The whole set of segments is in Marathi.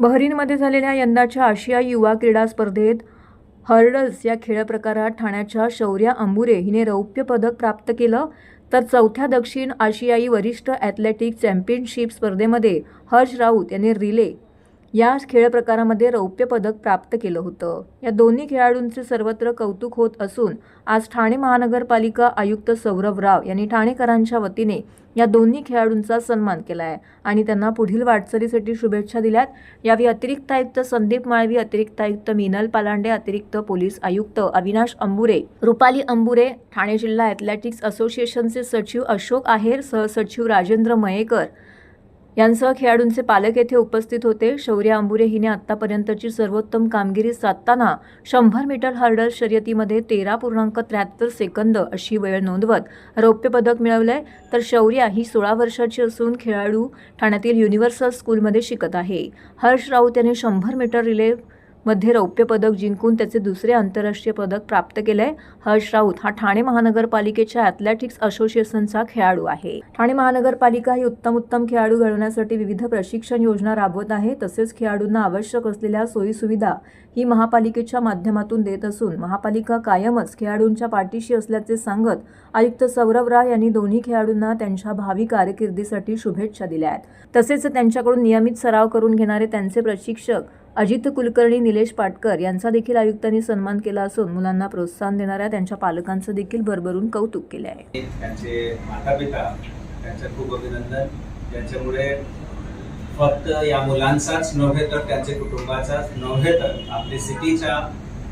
बहरीनमध्ये झालेल्या यंदाच्या आशियाई युवा क्रीडा स्पर्धेत हर्डल्स या खेळ प्रकारात ठाण्याच्या शौर्या अंबुरे हिने रौप्य पदक प्राप्त केलं. तर चौथ्या दक्षिण आशियाई वरिष्ठ ॲथलेटिक चॅम्पियनशिप स्पर्धेमध्ये हर्ष राऊत यांनी रिले या खेळ प्रकारामध्ये रौप्य पदक प्राप्त केलं होतं. या दोन्ही खेळाडूंचे सर्वत्र कौतुक होत असून आज ठाणे महानगरपालिका आयुक्त सौरभ राव यांनी ठाणेकरांच्या वतीने या दोन्ही खेळाडूंचा सन्मान केला आहे आणि त्यांना पुढील वाटचालीसाठी शुभेच्छा दिल्यात. यावेळी अतिरिक्त आयुक्त संदीप माळवी अतिरिक्त आयुक्त मीनल पालांडे अतिरिक्त पोलीस आयुक्त अविनाश अंबुरे रुपाली अंबुरे ठाणे जिल्हा ॲथलेटिक्स असोसिएशनचे सचिव अशोक आहेर सहसचिव राजेंद्र मयेकर यांसह खेळाडूंचे पालक येथे उपस्थित होते. शौर्य अंबुरे हिने आत्तापर्यंतची सर्वोत्तम कामगिरी साधताना शंभर मीटर हर्डल शर्यतीमध्ये तेरा पूर्णांक त्र्याहत्तर सेकंद अशी वेळ नोंदवत रौप्य पदक मिळवलंय. तर शौर्या ही सोळा वर्षाची असून खेळाडू ठाण्यातील युनिव्हर्सल स्कूलमध्ये शिकत आहे. हर्ष राऊत याने शंभर मीटर रिले मध्ये रौप्य पदक जिंकून त्याचे दुसरे आंतरराष्ट्रीय पदक प्राप्त केलंय. हर्ष राऊत हा ठाणे महानगरपालिकेच्या ॲथलेटिक्स असोसिएशनचा खेळाडू आहे. ठाणे महानगरपालिका ही उत्तम उत्तम खेळाडू घडवण्यासाठी विविध प्रशिक्षण योजना राबवत आहे. तसेच खेळाडूंना आवश्यक असलेल्या सोयीसुविधा ही महापालिकेच्या माध्यमातून देत असून महापालिका कायमच खेळाडूंच्या पाठीशी असल्याचे सांगत आयुक्त सौरभ राव यांनी दोन्ही खेळाडूंना त्यांच्या भावी कारकिर्दीसाठी शुभेच्छा दिल्या आहेत. तसेच त्यांच्याकडून नियमित सराव करून घेणारे त्यांचे प्रशिक्षक अजित कुलकर्णी निलेश पाटकर यांचा देखील आयुक्तांनी सन्मान केला असून मुलांना प्रोत्साहन देणाऱ्या त्यांच्या पालकांचं देखील भरभरून कौतुक केले आहे. त्यांचे माता पिता त्यांचं खूप अभिनंदन. ज्यांच्यामुळे फक्त या मुलांचाच नव्हे तर त्यांच्या कुटुंबाचाच नव्हे तर आपली सिटीच्या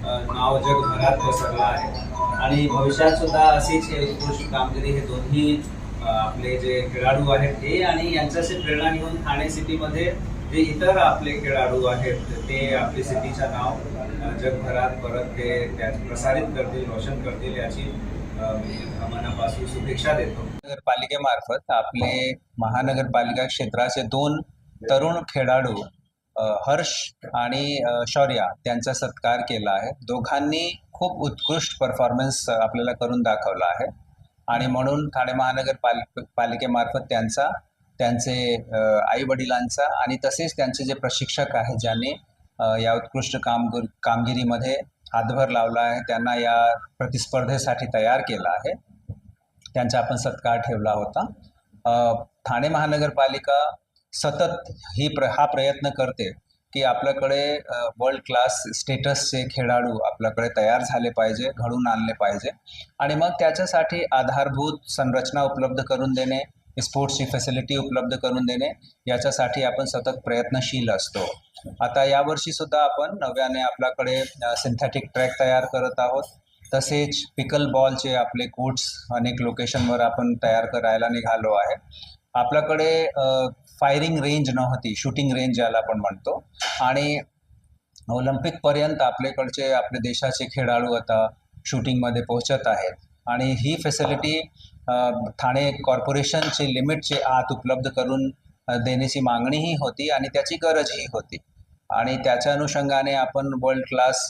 नाव जगभरात पसरला आहे. आणि भविष्यात सुद्धा अशीच उत्कृष्ट कामगिरी हे दोन्ही आपले जे खेळाडू आहेत ते आणि यांच्याशी प्रेरणा घेऊन ठाणे सिटीमध्ये जे इतर आपले खेळाडू आहेत ते आपली सिटीचं नाव जगभरात परत ते त्या प्रसारित करतील रोशन करतील याची मनापासून शुभेच्छा देतो. नगरपालिकेमार्फत आपले महानगरपालिका क्षेत्राचे दोन तरुण खेळाडू हर्ष आणि शौर्या त्यांचा सत्कार केला आहे. दोघांनी खूप उत्कृष्ट परफॉर्मन्स आपल्याला करून दाखवला आहे. आणि म्हणून ठाणे महानगर पालिकेमार्फत त्यांचा त्यांचे आई वडिलांचा आणि तसेच त्यांचे जे प्रशिक्षक आहे ज्यांनी या उत्कृष्ट कामगिर कामगिरीमध्ये हातभर लावला आहे त्यांना या प्रतिस्पर्धेसाठी तयार केला आहे. त्यांचा आपण सत्कार ठेवला होता. ठाणे महानगरपालिका सतत ही प्र हा प्रयत्न करते की आपल्याकडे वर्ल्ड क्लास स्टेटसचे खेळाडू आपल्याकडे तयार झाले पाहिजे घडून आणले पाहिजे. आणि मग त्याच्यासाठी आधारभूत संरचना उपलब्ध करून देणे स्पोर्ट्सची फॅसिलिटी उपलब्ध करून देणे याच्यासाठी आपण सतत प्रयत्नशील असतो. आता यावर्षी सुद्धा आपण नव्याने आपल्याकडे सिंथेटिक ट्रॅक तयार करत आहोत. तसेच पिकल बॉलचे आपले कोट्स अनेक लोकेशनवर आपण तयार करायला निघालो आहे. आपल्याकडे फायरिंग रेंज नव्हती शूटिंग रेंज ज्याला आपण म्हणतो. आणि ऑलिम्पिकपर्यंत आपल्याकडचे आपले देशाचे खेळाडू आता शूटिंगमध्ये पोहोचत आहेत. आणि ही फॅसिलिटी ठाणे कॉर्पोरेशनचे लिमिटचे आत उपलब्ध करून देण्याची मागणीही होती आणि त्याची गरजही होती. आणि त्याच्या अनुषंगाने आपण world class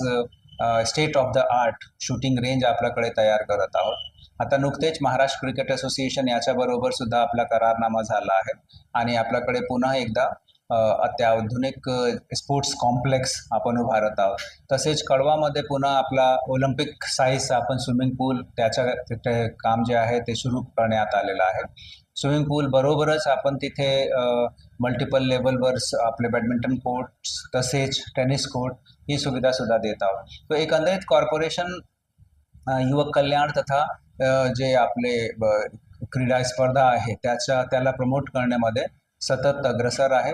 state of the art shooting range आपल्याकडे तयार करत आहोत. आता नुकतेच महाराष्ट्र क्रिकेट असोसिएशन याच्याबरोबर सुद्धा आपला करारनामा झाला आहे. आणि आपल्याकडे पुन्हा एकदा अत्याधुनिक स्पोर्ट्स कॉम्प्लेक्स आपण उभारत आहोत. तसेच कळवामध्ये पुन्हा आपला ऑलिम्पिक साईज आपण स्विमिंग पूल त्याच्या काम जे आहे ते सुरू करण्यात आलेलं आहे. स्विमिंग पूल बरोबरच आपण तिथे मल्टिपल लेवलवर आपले बॅडमिंटन कोर्ट्स तसेच टेनिस कोर्ट ही सुविधा सुद्धा देत आहोत. तो एकंदरीत कॉर्पोरेशन युवक कल्याण तथा जे आपले क्रीडा स्पर्धा आहे त्याच्या त्याला प्रमोट करण्यामध्ये सतत अग्रसर आहे.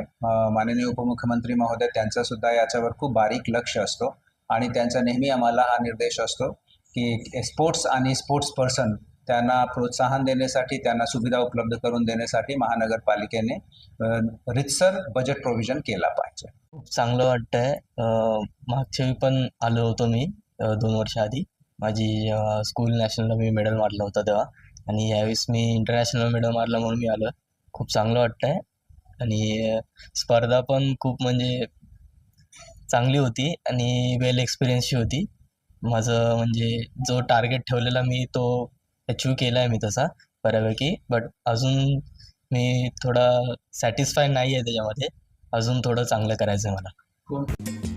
माननीय उपमुख्यमंत्री महोदय त्यांचा सुद्धा याच्यावर खूप बारीक लक्ष असतो आणि त्यांचा नेहमी आम्हाला हा निर्देश असतो की स्पोर्ट्स आणि स्पोर्ट्स पर्सन त्यांना प्रोत्साहन देण्यासाठी त्यांना सुविधा उपलब्ध करून देण्यासाठी महानगरपालिकेने रितसर बजेट प्रोव्हिजन केला पाहिजे. खूप चांगलं वाटतंय. मागच्या वेळी पण आलो होतो मी दोन वर्ष आधी. माझी स्कूल नॅशनलला मी मेडल मारलं होतं तेव्हा. आणि यावेळेस मी इंटरनॅशनल मेडल मारलं म्हणून मी आलो खूप चांगलं वाटतंय. आणि स्पर्धा पण खूप म्हणजे चांगली होती आणि वेल एक्सपिरियन्सची होती. माझं म्हणजे जो टार्गेट ठेवलेला मी तो अचीव केला आहे मी तसा बऱ्यापैकी. बट अजून मी थोडा सॅटिस्फाय नाही आहे त्याच्यामध्ये. अजून थोडं चांगलं करायचं आहे मला